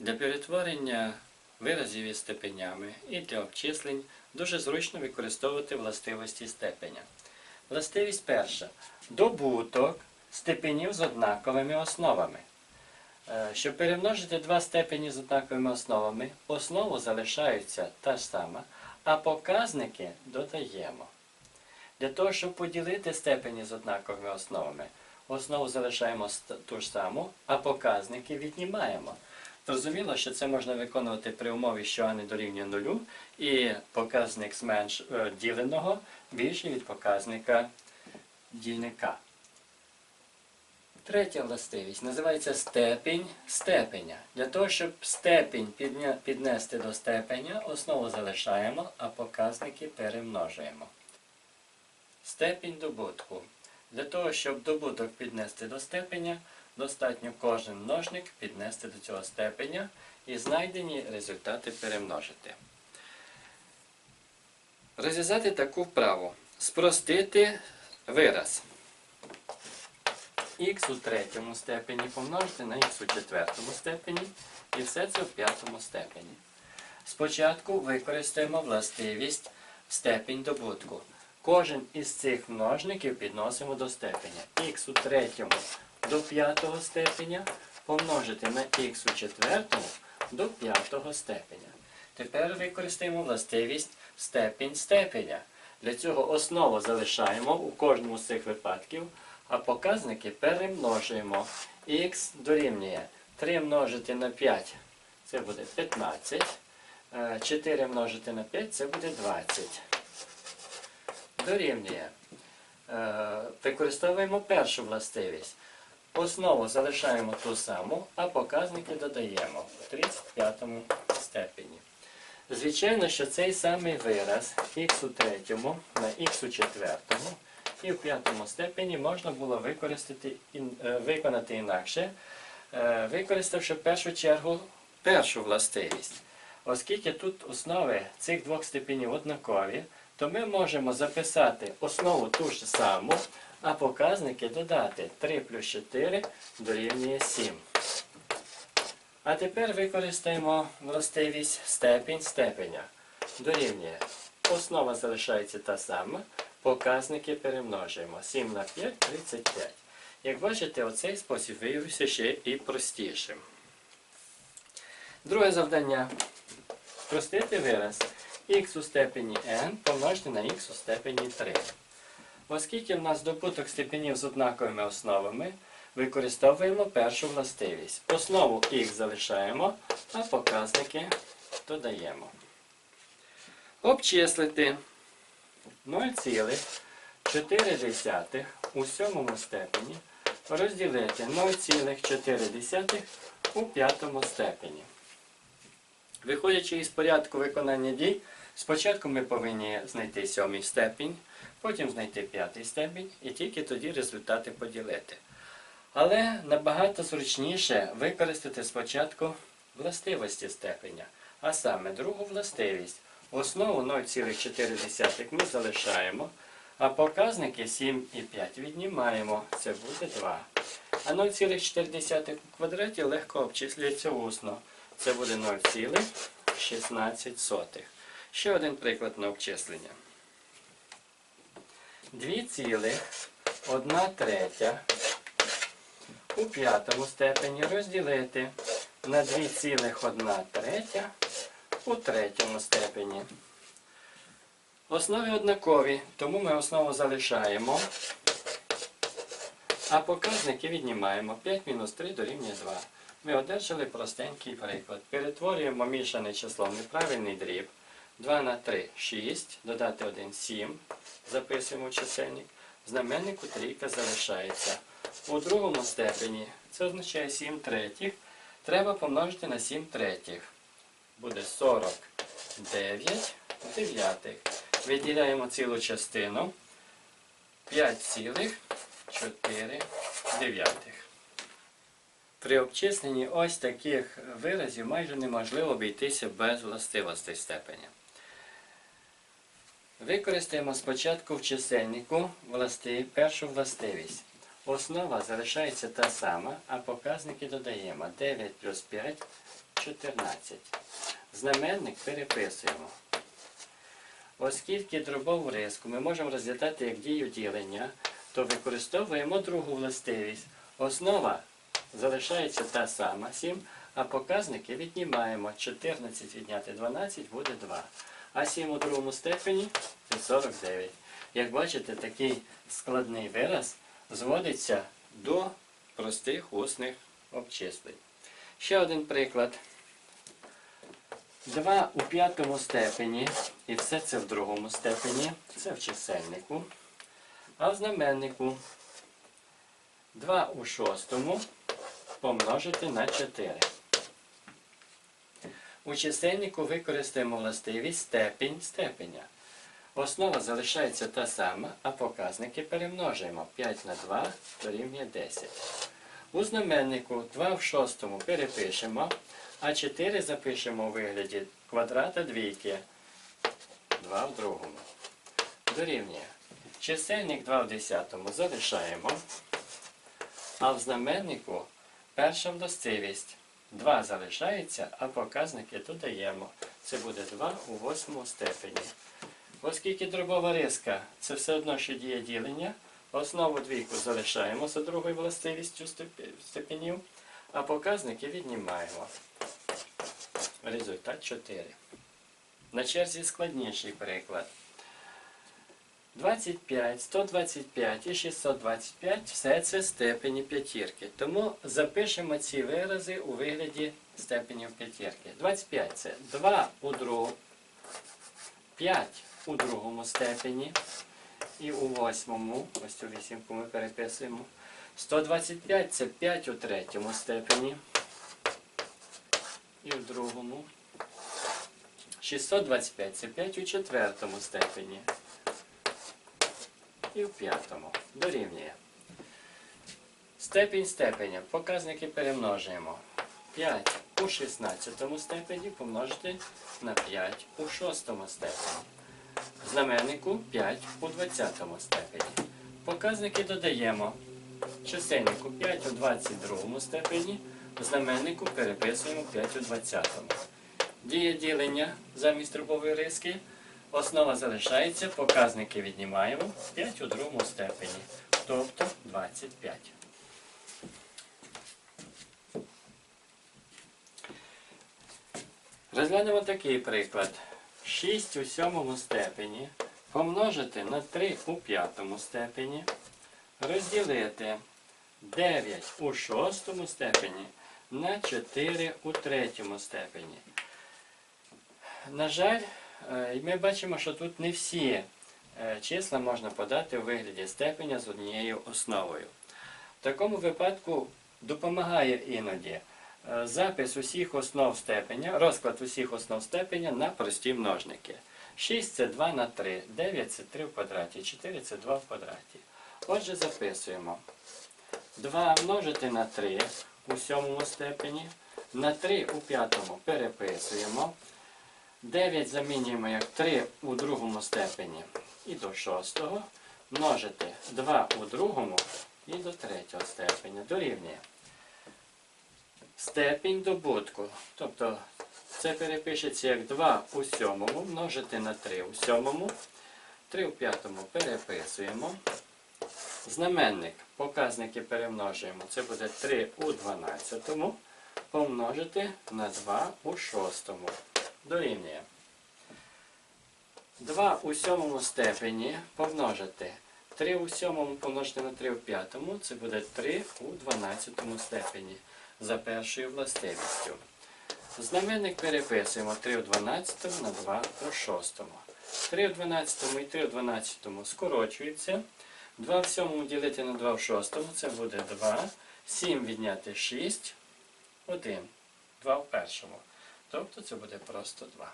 Для перетворення виразів із степенями і для обчислень дуже зручно використовувати властивості степеня. Властивість перша. Добуток степенів з однаковими основами. Е, Щоб перемножити два степені з однаковими основами, основу залишається та ж сама, а показники додаємо. Для того, щоб поділити степені з однаковими основами, основу залишаємо ту ж саму, а показники віднімаємо. Зрозуміло, що це можна виконувати при умові, що а не дорівнює нулю, і показник зменш... е, діленого більший від показника дільника. Третя властивість називається степінь степеня. Для того, щоб степінь піднести до степеня, основу залишаємо, а показники перемножуємо. Степінь добутку. Для того, щоб добуток піднести до степеня, достатньо кожен множник піднести до цього степеня і знайдені результати перемножити. Розв'язати таку вправу. Спростити вираз х у третьому степені помножити на х у четвертому степені і все це в п'ятому степені. Спочатку використаємо властивість степінь добутку. Кожен із цих множників підносимо до степеня. х у третьому до п'ятого степеня помножити на х у четвертому до п'ятого степеня. Тепер використаємо властивість степінь степеня. Для цього основу залишаємо у кожному з цих випадків, а показники перемножуємо. х дорівнює 3 множити на 5 це буде 15. Е, 4 множити на 5 це буде 20. Дорівнює. Е, Використовуємо першу властивість. Основу залишаємо ту саму, а показники додаємо в 35 степені. Звичайно, що цей самий вираз х у третьому на х у четвертому і в п'ятому степені можна було е, виконати інакше, е, використавши в першу чергу першу властивість. Оскільки тут основи цих двох степенів однакові, то ми можемо записати основу ту ж саму, а показники додати 3 плюс 4 дорівнює 7. А тепер використаємо властивість степінь степеня. Дорівнює. Основа залишається та сама, показники перемножуємо. 7 на 5 35. Як бачите, оцей спосіб виявився ще і простішим. Друге завдання. Спростити вираз х у степені n помножити на х у степені 3. Оскільки в нас добуток степенів з однаковими основами, використовуємо першу властивість. Основу х залишаємо, а показники додаємо. Обчислити 0,4 у сьомому степені розділити 0,4 у п'ятому степені. Виходячи із порядку виконання дій, спочатку ми повинні знайти сьомий степінь, потім знайти п'ятий степінь і тільки тоді результати поділити. Але набагато зручніше використати спочатку властивості степеня, а саме другу властивість. Основу 0,4 ми залишаємо, а показники 7 і 5 віднімаємо. Це буде 2. А 0,4 у квадраті легко обчислюється усно. Це буде 0,16. Ще один приклад на обчислення. 2,1 третя у п'ятому степені розділити на 2,1 третя у третьому степені. Основи однакові, тому ми основу залишаємо, а показники віднімаємо. 5 мінус 3 дорівнює 2. Ми одержали простенький приклад. Перетворюємо мішане число в неправильний дріб. 2 на 3 6, додати 1 7. Записуємо чисельник. В знаменнику трійка залишається. У другому степені це означає 7 третіх. Треба помножити на 7 третіх. Буде 49 дев'ятих. Виділяємо цілу частину 5,4 дев'ятих. При обчисленні ось таких виразів майже неможливо обійтися без властивостей степеня. Використаємо спочатку в чисельнику власти... першу властивість. Основа залишається та сама, а показники додаємо 9 плюс 5 14. Знаменник переписуємо. Оскільки дробову риску ми можемо розглядати як дію ділення, то використовуємо другу властивість. Основа залишається та сама 7, а показники віднімаємо. 14 відняти 12 буде 2. А 7 у другому степені це 49. Як бачите, такий складний вираз зводиться до простих усних обчислень. Ще один приклад. 2 у п'ятому степені, і все це в другому степені, це в чисельнику. А в знаменнику 2 у шостому помножити на 4. У чисельнику використаємо властивість степінь степеня. Основа залишається та сама, а показники перемножуємо. 5 на 2 дорівнює 10. У знаменнику 2 в шостому перепишемо, а 4 запишемо у вигляді квадрата двійки. 2 в другому. Дорівнює. Чисельник 2 в десятому залишаємо, а в знаменнику перша властивість. 2 залишається, а показники додаємо. Це буде 2 у восьмому степені. Оскільки дробова риска це все одно, що діє ділення, основу двійку залишаємо за другою властивістю степенів, а показники віднімаємо. Результат 4. На черзі складніший приклад. 25, 125 і 625 все це степені п'ятірки. Тому запишемо ці вирази у вигляді степенів п'ятірки. 25 це 2 у другому, 5 у другому степені і у восьмому, ось цю вісімку ми переписуємо. 125 це 5 у третьому степені і в другому. 625 це 5 у четвертому степені і в п'ятому. Дорівнює. Степінь степеня. Показники перемножуємо. 5 у 16 степені помножити на 5 у 6 степені. Знаменнику 5 у 20 степені. Показники додаємо. Чисельнику 5 у 22 степені. Знаменнику переписуємо 5 у 20. Діє ділення замість дробової риски. Основа залишається, показники віднімаємо 5 у другому степені, тобто 25. Розглянемо такий приклад. 6 у сьомому степені помножити на 3 у п'ятому степені, розділити 9 у шостому степені на 4 у третьому степені. На жаль, і ми бачимо, що тут не всі е, числа можна подати у вигляді степеня з однією основою. В такому випадку допомагає іноді е, запис усіх основ степеня, розклад усіх основ степеня на прості множники. 6 це 2 на 3, 9 це 3 в квадраті, 4 це 2 в квадраті. Отже, записуємо. 2 множити на 3 у сьомому степені, на 3 у п'ятому переписуємо. 9 замінюємо як 3 у другому степені і до шостого. Множити 2 у другому і до третього степеня. Дорівнює. Степінь добутку. Тобто це перепишеться як 2 у сьомому множити на 3 у сьомому. 3 у п'ятому переписуємо. Знаменник. Показники перемножуємо. Це буде 3 у 12 помножити на 2 у шостому дорівнює. 2 у сьомому степені помножити 3 у сьомому помножити на 3 у п'ятому, це буде 3 у 12 степені за першою властивістю. Знаменник переписуємо 3 у 12 на 2 у 6. 3 у 12 і 3 у 12 скорочуються. 2 в 7 ділити на 2 в 6 це буде 2. 7 відняти 6, 1. 2 в першому. Тобто це буде просто 2.